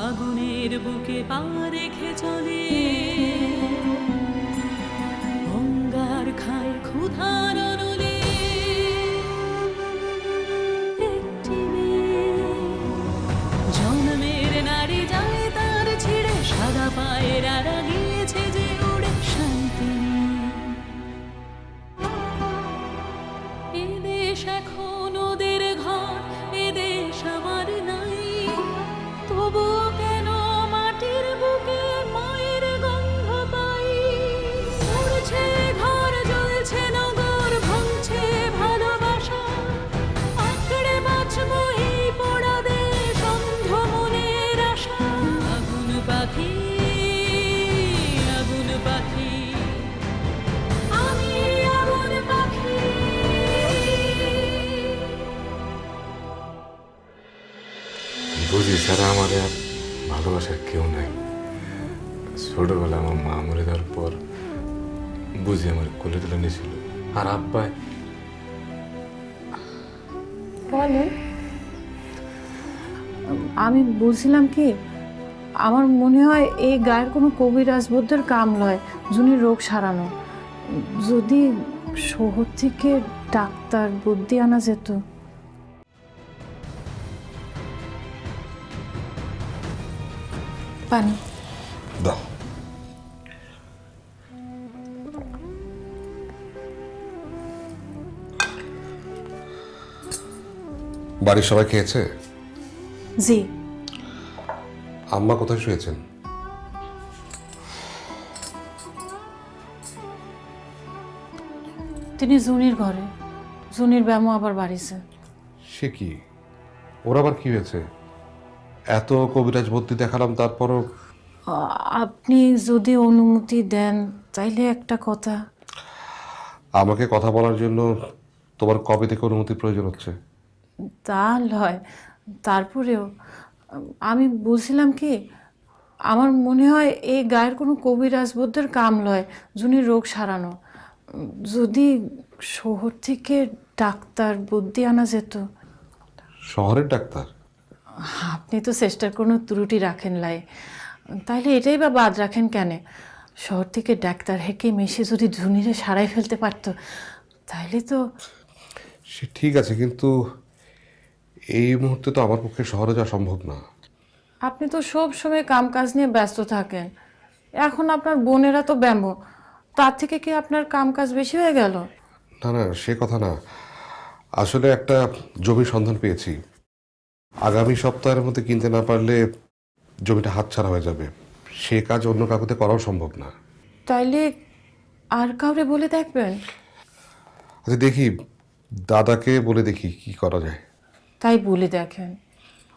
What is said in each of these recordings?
আগুনের বুকে পা রেখে চলে। ছাড়া আমার আর ভালোবাসার কেউ নাই। ছোটবেলা আমার মা মরে যাওয়ার পর বুঝি আমার কোলে তুলে নিয়েছিল। আর আব্বাই বলেন আমি বলছিলাম কি, আমার মনে হয় এই গায়ের কোনো কবিরাজ বুদ্ধের কাম নয়, যিনি রোগ সারানো। যদি শহর থেকে ডাক্তার বুদ্ধি আনা যেত পানি। দাও। বাড়ির সবাই খেয়েছে? জি। আম্মা কোথায় শুয়েছেন? তিনি জুনির ঘরে। জুনির ব্যামো আবার বাড়িছে। সে কি? ওর আবার কি হয়েছে? এত কবিরাজ ভর্তি দেখালাম তারপরও আপনি যদি অনুমতি দেন তাইলে একটা কথা। আমাকে কথা বলার জন্য তোমার কবে থেকে অনুমতির প্রয়োজন হচ্ছে? তা লয় তারপরেও আমি বলছিলাম কি আমার মনে হয় এই গায়ের কোনো কবিরাজ বুদ্ধের কাম লয় যিনি রোগ সারানো। যদি শহর থেকে ডাক্তার বুদ্ধি আনা যেত। শহরের ডাক্তার? আপনি তো চেষ্টার কোনো ত্রুটি রাখেন লাই। তাইলে এটাই বা বাদ রাখেন কেন? শহর থেকে ডাক্তার হেঁকে মেশে যদি ধুনিরে সারাই ফেলতে পারতো তাইলে তো সে ঠিক আছে কিন্তু এই মুহূর্তে তো আমার পক্ষে শহরে যাওয়া সম্ভব না। আপনি তো সব সময় কাম কাজ নিয়ে ব্যস্ত থাকেন। এখন আপনার বোনেরা তো ব্যাম্ব। তার থেকে কি আপনার কাম কাজ বেশি হয়ে গেল? না না সে কথা না। আসলে একটা জমির সন্ধান পেয়েছি। আগামী সপ্তাহের মধ্যে কিনতে না পারলে জমিটা হাতছাড়া হয়ে যাবে। সে কাজ অন্য কাকুতে করাও সম্ভব না। তাইলে আর কাউরে বলে দেখবেন? আচ্ছা দেখি। দাদাকে বলে দেখি কি করা যায়। তাই বলে দেখেন।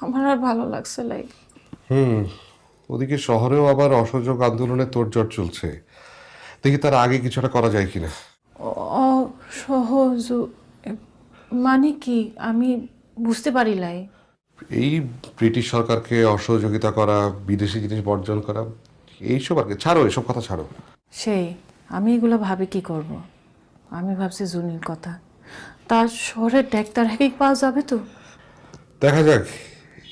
আমার আর ভালো লাগছে লাইক হুম ওদিকে শহরেও আবার অসহযোগ আন্দোলনের তোড়জোড় চলছে। দেখি তার আগে কিছু একটা করা যায় কিনা। অসহজ মানে কি? আমি বুঝতে পারি লাই এই ব্রিটিশ সরকারকে অসহযোগিতা করা বিদেশি জিনিস বর্জন করা এইসব আর কি। ছাড়ো এসব কথা ছাড়ো। সেই আমি এগুলো ভাবি কি করব। আমি ভাবছি জুনির কথা। তার শহরে ডাক্তার হ্যাকিং পাওয়া যাবে তো? দেখা যাক।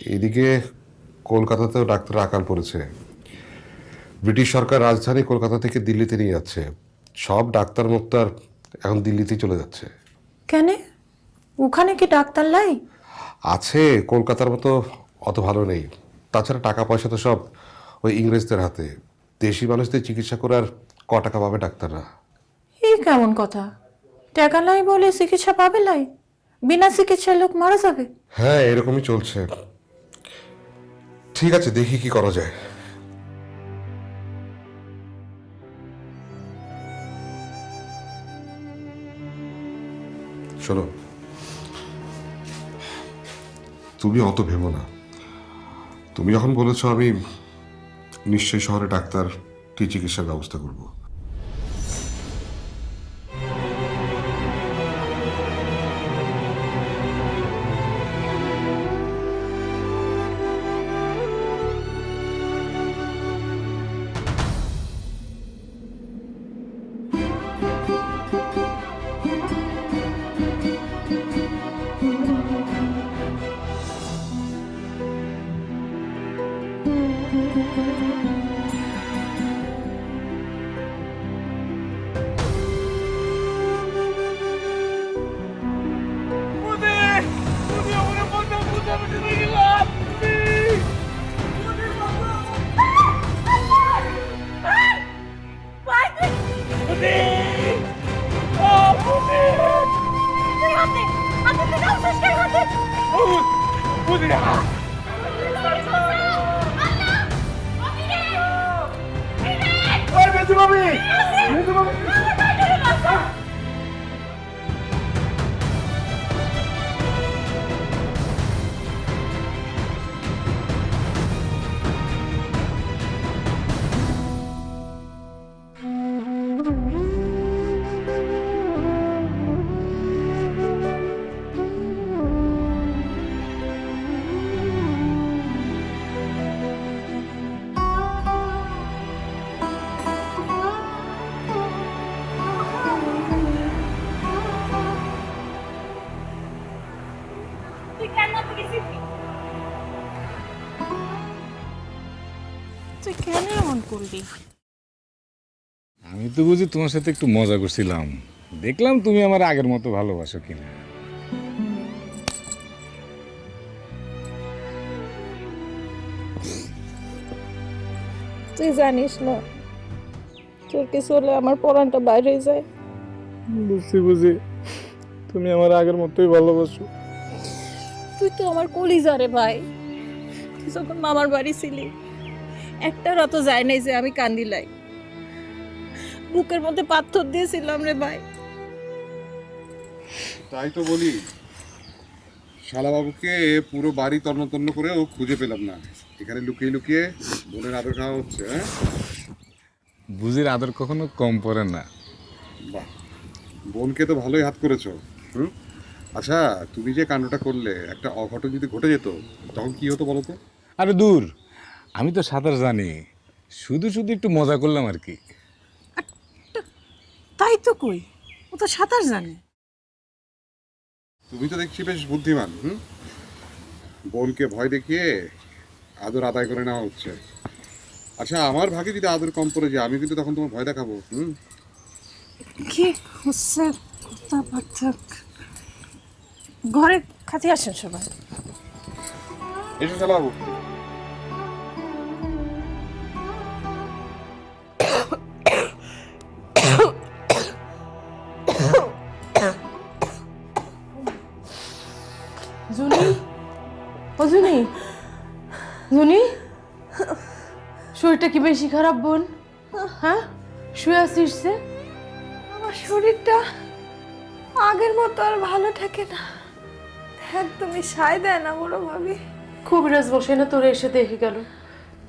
এদিকে কলকাতাতেও ডাক্তার আকাল পড়েছে। ব্রিটিশ সরকার রাজধানী কলকাতা থেকে দিল্লিতে নিয়ে যাচ্ছে। সব ডাক্তার মুক্তার এখন দিল্লিতেই চলে যাচ্ছে। কেন? ওখানে কি ডাক্তার লাই আছে কলকাতার মতো অত ভালো নেই। তাছাড়া টাকা পয়সা তো সব ওই ইংরেজদের হাতে। দেশি মানুষদের চিকিৎসা করার ক টাকা পাবে ডাক্তাররা। এই কেমন কথা? টাকা নাই বলে চিকিৎসা পাবে নাই? বিনা চিকিৎসায় লোক মারা যাবে? হ্যাঁ এরকমই চলছে। ঠিক আছে দেখি কি করা যায়। শোনো তুমি অত ভেবো না। তুমি যখন বলেছ আমি নিশ্চয়ই শহরে ডাক্তার, কি চিকিৎসার ব্যবস্থা করব। করলি আমি তো বুঝি তোমার সাথে একটু মজা করছিলাম। দেখলাম তুমি আমার আগের মতো ভালোবাসো কিনা। তুই জানিস না তোর কিছু হলে আমার পরানটা বাইরে যায়। বুঝছি বুঝি তুমি আমার আগের মতোই ভালোবাসো। তুই তো আমার কলিজা রে ভাই। তুই যখন মামার বাড়ি ছিলি একটা রাতও যায় নাই যে আমি কান্দিলাই। বুকের মধ্যে পাথর দিয়েছিলাম রে ভাই। তাই তো বলি শালাবাবুকে পুরো বাড়ি তন্ন তন্ন ও খুঁজে পেলাম না। এখানে লুকিয়ে লুকিয়ে বোনের আদর খাওয়া হচ্ছে হ্যাঁ? বুঝির আদর কখনো কম পড়ে না। বাহ বোনকে তো ভালোই হাত করেছ হুম? আচ্ছা তুমি যে কাণ্ডটা করলে একটা অঘটন যদি ঘটে যেত তখন কি হতো বলো তো? আরে দূর আমি তো সাঁতার জানি। শুধু শুধু একটু মজা করলাম আর কি। তাই তো কই ও তো সাঁতার জানে। তুমি তো দেখছি বেশ বুদ্ধিমান হুম? বোনকে ভয় দেখিয়ে আদর আদায় করে নেওয়া হচ্ছে। আচ্ছা আমার ভাগে যদি আদর কম পড়ে যায় আমি কিন্তু তখন তোমার ভয় দেখাবো হুম? কি হচ্ছে কথাবার্তা ঘরে খাতে আসেন সবাই। এসো শালাবাবু শরীরটা কি বেশি খারাপ বোন? হ্যাঁ? শুয়ে আসিস যে? আমার শরীরটা আগের মতো আর ভালো থাকে না। একদমই সায় দেয় না বড় ভাবি। খুব কবিরাজ বসে না তোর এসে দেখে গেল।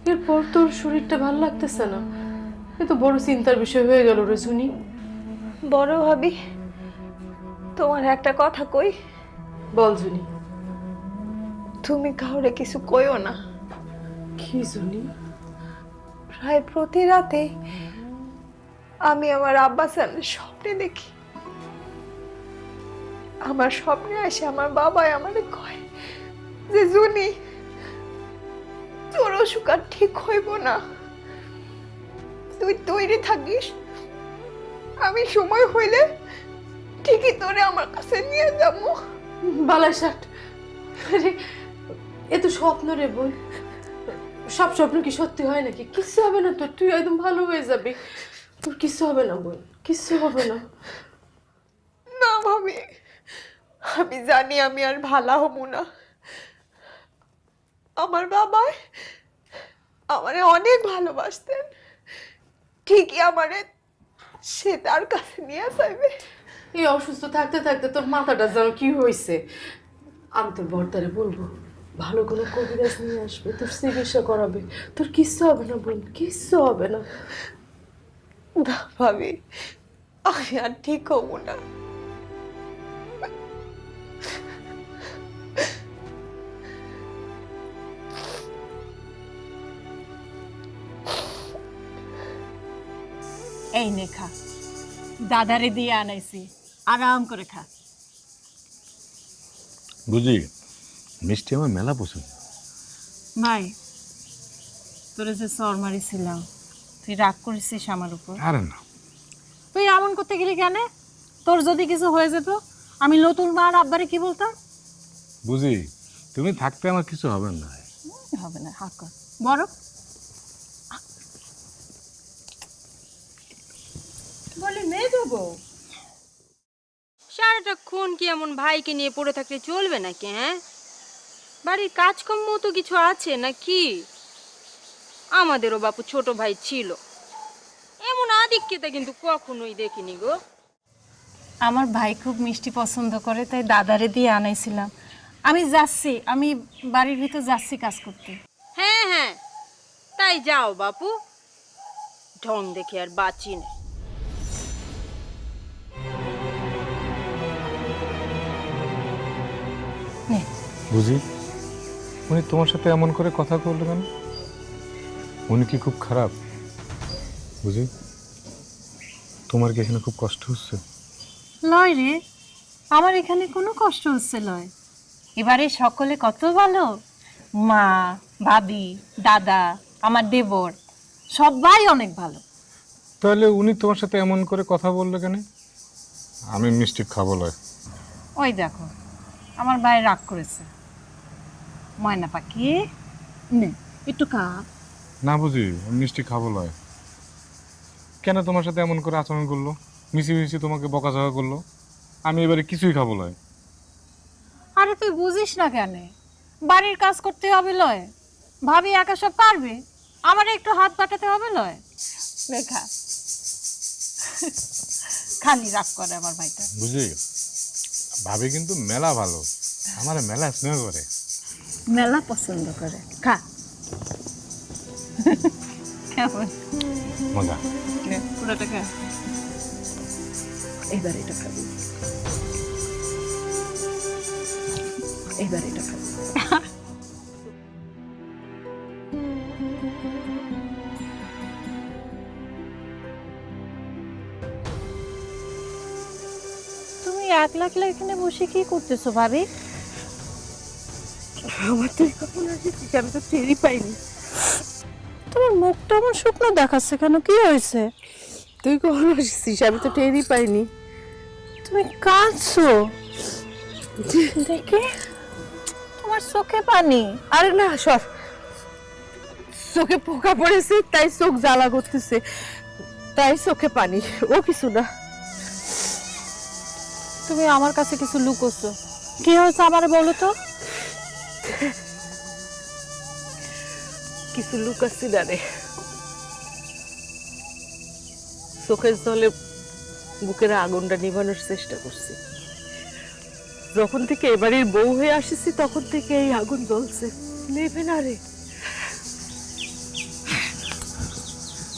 এরপর তোর শরীরটা ভালো লাগতেছে না। এ তো বড় চিন্তার বিষয় হয়ে গেল রে জুনি। বড় ভাবি তোমার একটা কথা কই? বল জুনি। তুমি কাউরে কিছু কইও না। কি জুনি? প্রায় প্রতি রাতে আমি আমার আব্বা স্যারের স্বপ্নে দেখি। আমার স্বপ্নে আসে, আমার বাবাই আমারে কয় যে, জুনি, তোর অসুখ আর ঠিক হইব না। তুই তৈরি থাকিস। আমি সময় হইলে ঠিকই তোরে আমার কাছে নিয়ে যাব। বালাসাট, আরে, এ তো স্বপ্ন রে বোন সব স্বপ্ন কি সত্যি হয় নাকি? কিচ্ছু হবে না তোর তুই একদম ভালো হয়ে যাবি। তোর কিচ্ছু হবে না বোন কিচ্ছু হবে না। না ভাবি আমি জানি আমি আর ভালা হব না। আমার বাবা আমারে অনেক ভালোবাসতেন। ঠিকই আমারে সে তার কাছে নিয়ে যাবে এই অসুস্থ থাকতে থাকতে তোর মাথাটা যেন কি হয়েছে আমি তোর বর্তারে বলব। ভালো কোনো কবিরাজ নিয়ে আসবে তোর চিকিৎসা করাবে। তোর কিচ্ছু হবে না বোন কিচ্ছু হবে না। না ভাবি আমি আর ঠিক হব না। এই নে খা দাদারে দিয়ে আনাইছি আরাম করে খা। বুঝি? মিষ্টি আমার মেলা পছন্দ। ভাই তোরে যে সর মারিছিলাম তুই রাগ করেছিস আমার উপর? আরে না। তুই এমন করতে গেলি কেন? তোর যদি কিছু হয়ে যেত আমি নতুন মা আর আব্বারে কি বলতাম? বুঝি তুমি থাকতে আমার কিছু হবে না। হবে না হাক বড়। বলি মেয়ে দেবো সারাটা খুন কি এমন ভাইকে নিয়ে পড়ে থাকলে চলবে নাকি হ্যাঁ? বাড়ির কাজকর্ম তো কিছু আছে নাকি? আমাদেরও বাপু ছোট ভাই ছিল। এমন আদিক্ষেতা কিন্তু কখনোই দেখিনি গো। আমার ভাই খুব মিষ্টি পছন্দ করে তাই দাদারে দিয়ে আনাইছিলাম। আমি যাচ্ছি আমি বাড়ির ভিতর যাচ্ছি কাজ করতে। হ্যাঁ হ্যাঁ তাই যাও বাপু। ঢং দেখে আর বাঁচি না। বুঝি? উনি তোমার সাথে এমন করে কথা বলল কেন উনি কি খুব খারাপ? বুঝি? তোমার কি এখানে খুব কষ্ট হচ্ছে? লয় রে আমার এখানে কোনো কষ্ট হচ্ছে লয়। এবারে সকলে কত ভালো? মা ভাবি দাদা আমার দেবর সবাই অনেক ভালো। তাহলে উনি তোমার সাথে এমন করে কথা বলল কেন? আমি মিষ্টি খাব লয়। ওই দেখো আমার ভাই রাগ করেছে। ময়না পাখি নে একটু খা না বুঝি মিষ্টি খাব লয় কেন তোমার সাথে এমন করে আচরণ করল মিশি মিশি তোমাকে বকাঝকা করল আমি এবারে কিছুই খাব লয় আরে তুই বুঝিস না কেন বাড়ির কাজ করতে হবে লয় ভাবি একা সব পারবে আমার একটু হাত পাঠাতে হবে লয় রেখা খালি রাগ করে আমার ভাইটা বুঝি ভাবি কিন্তু মেলা ভালো আমার মেলা স্নেহ করে মেলা পছন্দ করে। খা। কেমন? মজা। নে, পুরোটা খা। এইবার এটা খাবি। এইবার এটা খাবি। তুমি একলা একলা এখানে বসে কি করতেছো ভাবি? আমার তুই কখন আসিস আমি তো টেরই পাইনি। তোমার মুখটা আমার শুকনো দেখাচ্ছে কেন? কি হয়েছে? তুই কখন আসিস আমি তো টেরই পাইনি। তুমি কাঁদছো? দেখে। তোমার চোখে পানি। আরে না সর। চোখে পোকা পড়েছে তাই চোখ জ্বালা করতেছে। তাই চোখে পানি ও কিছু না। তুমি আমার কাছে কিছু লুকোছো। কি হয়েছে আমার বলো তো? কিছু লুকাচ্ছি না রে চোখের জলে বুকের আগুনটা নিভানোর চেষ্টা করছি। যখন থেকে এবারের বউ হয়ে আসিছি, তখন থেকে এই আগুন জ্বলছে। নেবে না রে।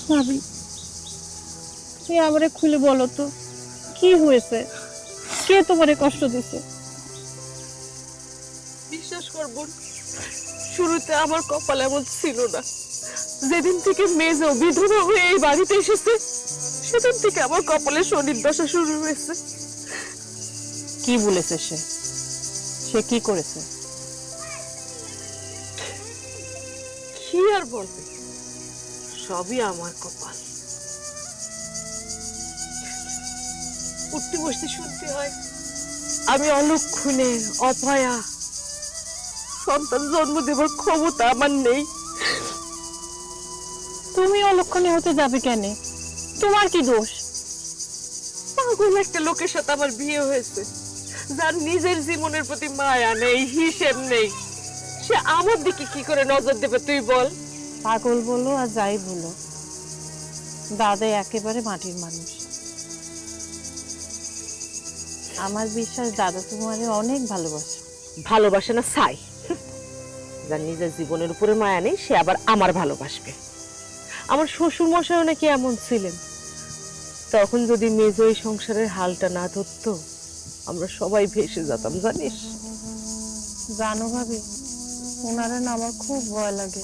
ভাবি, তুমি আমারে খুলে বলো তো, কি হয়েছে? কে তোমারে কষ্ট দিছে? করব শুরুতে আমার কপাল এমন ছিল না। যেদিন থেকে মেজ বিধবা হয়ে এই বাড়িতে এসেছে সেদিন থেকে আমার কপালে শনির দশা শুরু হয়েছে। কি বলেছে সে? সে কি করেছে? কি আর বলবে? সবই আমার কপাল। উঠতে বসতে শুনতে হয়। আমি অলক্ষণে অপয়া সন্তান জন্ম দেবার ক্ষমতা আমার নেই। তুমি অলক্ষণে হতে যাবে কেন? তোমার কি দোষ? পাগল একটা লোকের সাথে আমার বিয়ে হয়েছে। যার নিজের জীবনের প্রতি মায়া নেই হিসেব নেই। সে আমার দিকে কি করে নজর দেবে তুই বল। পাগল বলো আর যাই বলো। দাদা একেবারে মাটির মানুষ। আমার বিশ্বাস দাদা তোমারে অনেক ভালোবাসে। ভালোবাসে না চাই যার নিজের জীবনের উপরে মায়া নেই সে আবার আমার ভালোবাসবে। আমার শ্বশুর মশাইও নাকি এমন ছিলেন। তখন যদি মেজ এই সংসারের হালটা না ধরতো আমরা সবাই ভেসে যেতাম জানিস? জানো ভাবি ওনারা না আমার খুব ভয় লাগে।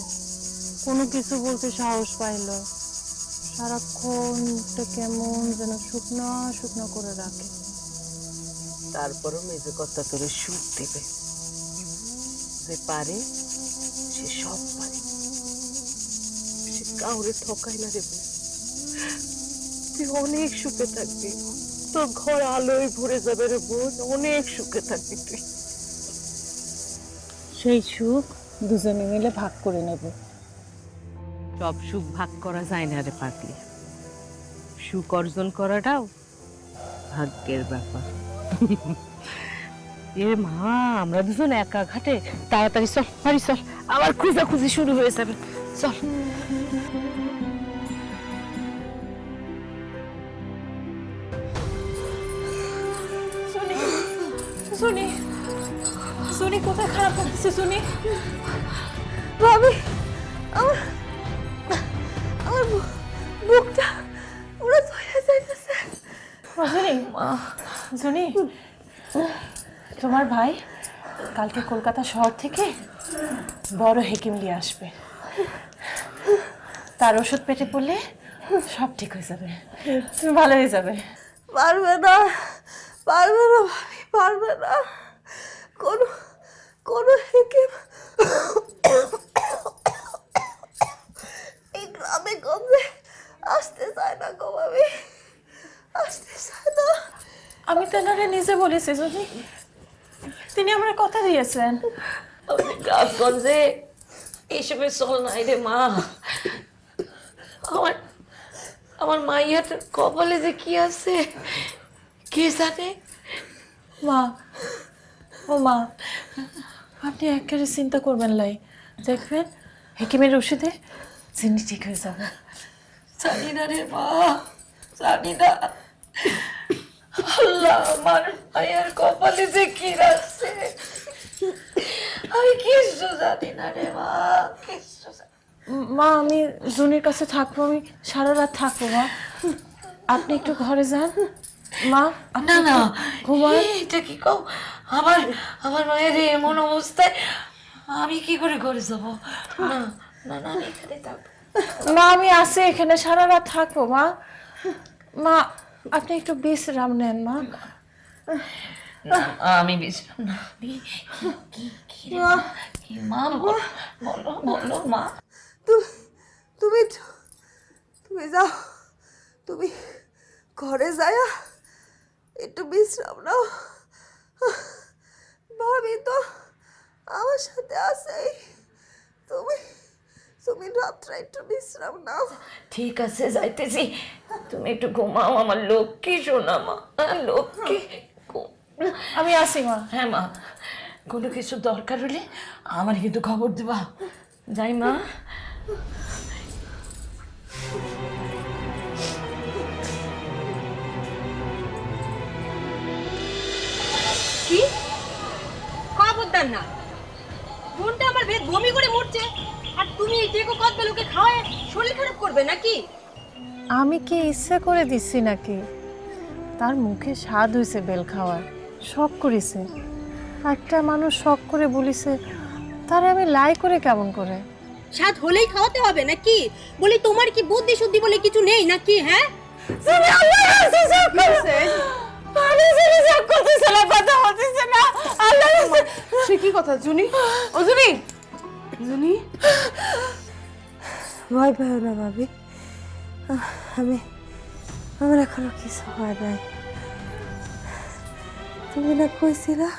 কোনো কিছু বলতে সাহস পাইল সারাক্ষণ মুখটা কেমন যেন শুকনো শুকনো করে রাখে। তারপরও মেজে কর্তা তোরে সুখ দেবে। যে পারে সে সব পারে। সে কাউরে ঠকায় না রে তুই অনেক সুখে থাকবি। তোর ঘর আলোয় ভরে যাবে রে বোন অনেক সুখে থাকবি তুই। সেই সুখ দুজনে মিলে ভাগ করে নেব। সব সুখ ভাগ করা যায় না রে পাগলি। সুখ অর্জন করাটাও ভাগ্যের ব্যাপার। এ মা আমরা দুজন একা ঘাটে। তাড়াতাড়ি চল বাড়ি চল। আবার খুঁজাখুঁজি শুরু হয়ে যাবে। চল। শুনি শুনি শুনি কোথায় খারাপ লাগছে শুনি ভাবি আমার আমার বুকটা পুরো ধরে যাইতেছে। শুনি তোমার ভাই কালকে কলকাতা শহর থেকে বড় হেকিম নিয়ে আসবে। তার ওষুধ পেটে পড়লে সব ঠিক হয়ে যাবে। তুমি ভালো হয়ে যাবে। পারবে না পারবে না ভাবি পারবে না। কোনো কোনো হেকিম এই গ্রামে গঞ্জে আসতে চায় না গো ভাবি আসতে চায় না। আমি তো এনারে নিজে বলেছি শুনি তিনি আমার কথা দিয়েছেন। গ্রামগঞ্জে এইসবের চল নাই রে মা। আমার আমার মাইয়ার কপালে যে কি আছে কে জানে? মা ও মা আপনি একেবারে চিন্তা করবেন লাই দেখবেন হেকিমের ওষুধে চিনি ঠিক হয়ে যাবে জানি না রে মা জানি না। আল্লাহ আমার মায়ের কপালে যে কি রাখছে আমি কিছু জানি না রে মা কিছু মা আমি জুনির কাছে থাকব আমি সারা রাত থাকব মা। আপনি একটু ঘরে যান। মা না না ঘুমান। এটা কি কও? আমার আমার মায়ের এমন অবস্থায় আমি কি করে ঘরে যাব? না না না আমি এখানে থাকব। মা আমি আসি এখানে সারা রাত থাকব মা। মা আপনি একটু বিশ্রাম নেন মা। না, আমি বিশ্রাম না মা? বলো বলো মা। তুমি তুমি তুমি যাও। তুমি ঘরে যায়া একটু বিশ্রাম নাও। ভাবি তো আমার সাথে আছেই। তুমি তুমি রাত্রে একটু বিশ্রাম নাও। ঠিক আছে যাইতেছি। তুমি একটু ঘুমাও আমার লক্ষ্মী শোনা মা। লক্ষ্মী আমি আসি মা। হ্যাঁ মা। কোনো কিছু দরকার হলে আমার কিন্তু খবর দিবা। যাই মা। কি? খবর খবরদার না। বোনটা আমার ভেদ বমি করে মরছে। আর তুমি এই টেকো কদবেলুকে খাওয়ায় শরীর খারাপ করবে নাকি? আমি কি ইচ্ছে করে দিচ্ছি নাকি? তার মুখে স্বাদ হয়েছে বেল খাওয়ার শখ করেছে। একটা মানুষ শখ করে বলিছে তারে আমি লাই করে কেমন করে? স্বাদ হলেই খাওয়াতে হবে নাকি? বলি তোমার কি বুদ্ধি শুদ্ধি বলে কিছু নেই নাকি হ্যাঁ? সে কি কথা জুনি? ও জুনি জুনি ভয় পাও না ভাবি। আমি আমার এখনও কিছু হয় নাই। তুমি না কইছিলা?